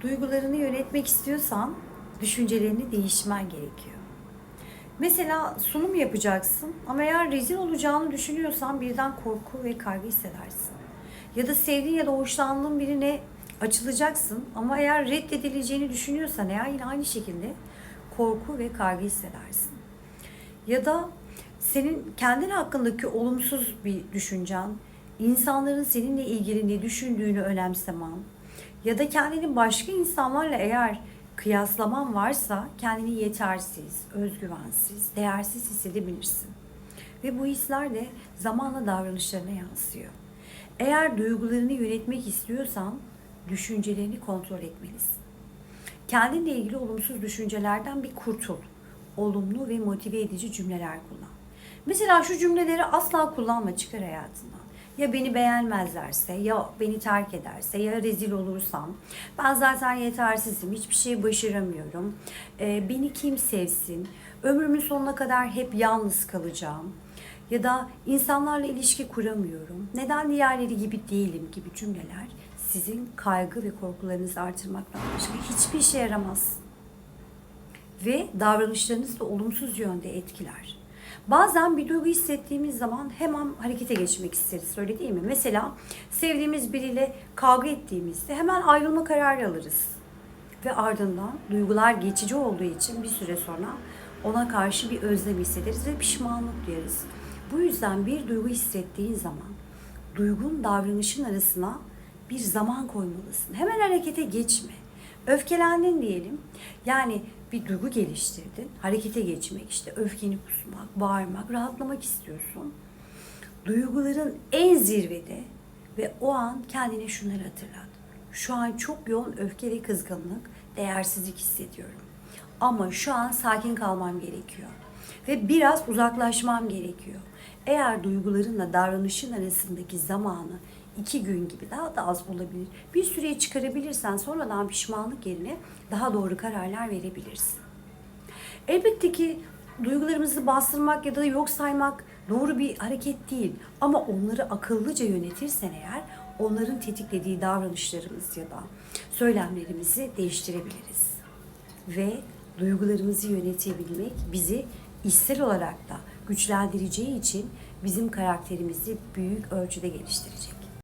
Duygularını yönetmek istiyorsan düşüncelerini değişmen gerekiyor. Mesela sunum yapacaksın ama eğer rezil olacağını düşünüyorsan birden korku ve kaygı hissedersin. Ya da sevdiğin ya da hoşlandığın birine açılacaksın ama eğer reddedileceğini düşünüyorsan eğer yine aynı şekilde korku ve kaygı hissedersin. Ya da senin kendin hakkındaki olumsuz bir düşüncen, insanların seninle ilgili ne düşündüğünü önemsemen ya da kendini başka insanlarla eğer kıyaslaman varsa kendini yetersiz, özgüvensiz, değersiz hissedebilirsin. Ve bu hisler de zamanla davranışlarına yansıyor. Eğer duygularını yönetmek istiyorsan düşüncelerini kontrol etmelisin. Kendinle ilgili olumsuz düşüncelerden bir kurtul. Olumlu ve motive edici cümleler kullan. Mesela şu cümleleri asla kullanma çıkar hayatından. Ya beni beğenmezlerse, ya beni terk ederse, ya rezil olursam, ben zaten yetersizim, hiçbir şey başaramıyorum, Ee, beni kim sevsin, ömrümün sonuna kadar hep yalnız kalacağım, ya da insanlarla ilişki kuramıyorum, neden diğerleri gibi değilim gibi cümleler sizin kaygı ve korkularınızı artırmaktan başka hiçbir işe yaramaz. Ve davranışlarınızı da olumsuz yönde etkiler. Bazen bir duygu hissettiğimiz zaman hemen harekete geçmek isteriz öyle değil mi? Mesela sevdiğimiz biriyle kavga ettiğimizde hemen ayrılma kararı alırız. Ve ardından duygular geçici olduğu için bir süre sonra ona karşı bir özlem hissederiz ve pişmanlık duyarız. Bu yüzden bir duygu hissettiğin zaman duygun davranışın arasına bir zaman koymalısın. Hemen harekete geçme. Öfkelendin diyelim. Yani bir duygu geliştirdin. Harekete geçmek işte öfkeni kusmak, bağırmak, rahatlamak istiyorsun. Duyguların en zirvede ve o an kendine şunları hatırlat. Şu an çok yoğun öfke ve kızgınlık, değersizlik hissediyorum. Ama şu an sakin kalmam gerekiyor. Ve biraz uzaklaşmam gerekiyor. Eğer duygularınla davranışın arasındaki zamanı iki gün gibi daha da az olabilir. Bir süreye çıkarabilirsen sonradan pişmanlık yerine daha doğru kararlar verebilirsin. Elbette ki duygularımızı bastırmak ya da yok saymak doğru bir hareket değil. Ama onları akıllıca yönetirsen eğer onların tetiklediği davranışlarımız ya da söylemlerimizi değiştirebiliriz. Ve duygularımızı yönetebilmek bizi içsel olarak da güçlendireceği için bizim karakterimizi büyük ölçüde geliştirecek.